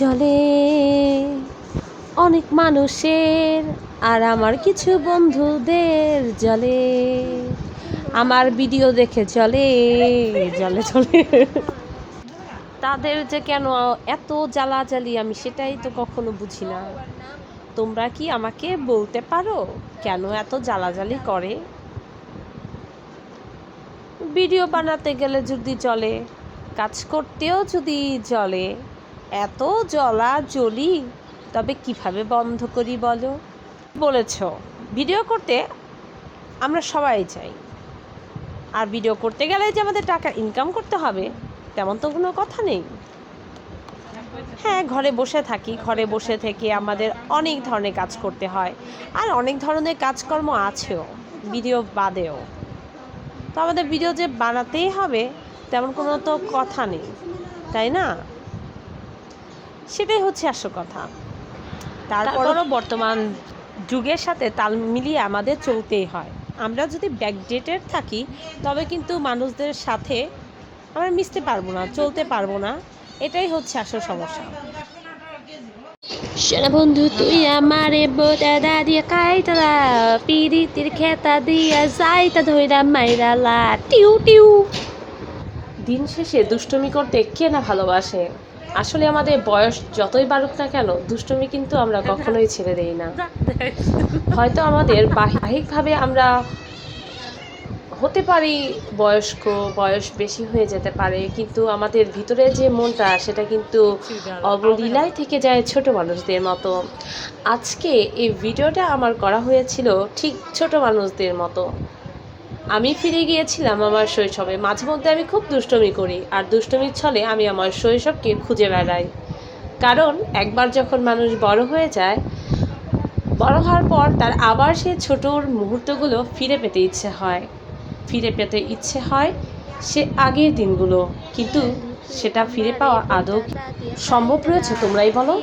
চলে। অনেক মানুষের আর আমার কিছু বন্ধুদের জলে। আমার ভিডিও দেখে চলে, জলে, চলে। তাদের যে কেন এত জ্বালাজালি আমি সেটাই তো কখনো বুঝি না। তোমরা কি আমাকে বলতে পারো কেন এত জ্বালাজালি করে? ভিডিও বানাতে গেলে যদি চলে, কাজ করতেও যদি চলে এত জ্বলা জ্বলি, তবে কীভাবে বন্ধ করি বলো? বলেছ ভিডিও করতে আমরা সবাই চাই। আর ভিডিও করতে গেলে যে আমাদের টাকা ইনকাম করতে হবে, তেমন তো কোনো কথা নেই। হ্যাঁ ঘরে বসে থাকি, ঘরে বসে থেকে আমাদের অনেক ধরনের কাজ করতে হয়, আর অনেক ধরনের কাজকর্ম আছেও ভিডিও বাদেও। তো আমাদের ভিডিও যে বানাতেই হবে, তেমন কোনো তো কথা নেই, তাই না? সেটাই হচ্ছে আসল কথা। তারপরও বর্তমান যুগের সাথে তাল মিলিয়ে আমাদের চলতেই হয়। আমরা যদি ব্যাকডেটেড থাকি তবে কিন্তু মানুষদের সাথে আমরা মিশতে পারব না চলতে পারব না। এটাই হচ্ছে আসল সমস্যা। সেরা বন্ধু তুই আমারে বোটা দাদিয়া কাইতালা পিরিতির খেতা দিয়া যাইতা ধইরা মাইরালা টিউ টিউ। দিন শেষে দুষ্টুমি করতে কে না ভালোবাসে? আসলে আমাদের বয়স যতই বাড়ুক না কেন, দুষ্টুমি কিন্তু আমরা কখনোই ছেড়ে দেই না। হয়তো আমাদের বাহিকভাবে আমরা হতে পারি বয়স্ক, বয়স বেশি হয়ে যেতে পারে, কিন্তু আমাদের ভিতরে যে মনটা, সেটা কিন্তু অবলীলায় থেকে যায় ছোট মানুষদের মতো। আজকে এই ভিডিওটা আমার করা হয়েছিল ঠিক ছোট মানুষদের মতো। আমি ফিরে গিয়েছিলাম আমার শৈশবে। মাঝে মধ্যে আমি খুব দুষ্টমি করি আর দুষ্টমির ছলে আমি আমার শৈশবকে খুঁজে বেড়াই। কারণ একবার যখন মানুষ বড় হয়ে যায়, বড় হওয়ার পর তার আবার সেই ছোটোর মুহূর্তগুলো ফিরে পেতে ইচ্ছে হয়। ফিরে পেতে ইচ্ছে হয় সে আগের দিনগুলো। কিন্তু সেটা ফিরে পাওয়া আদৌ সম্ভব রয়েছে তোমরাই বলো?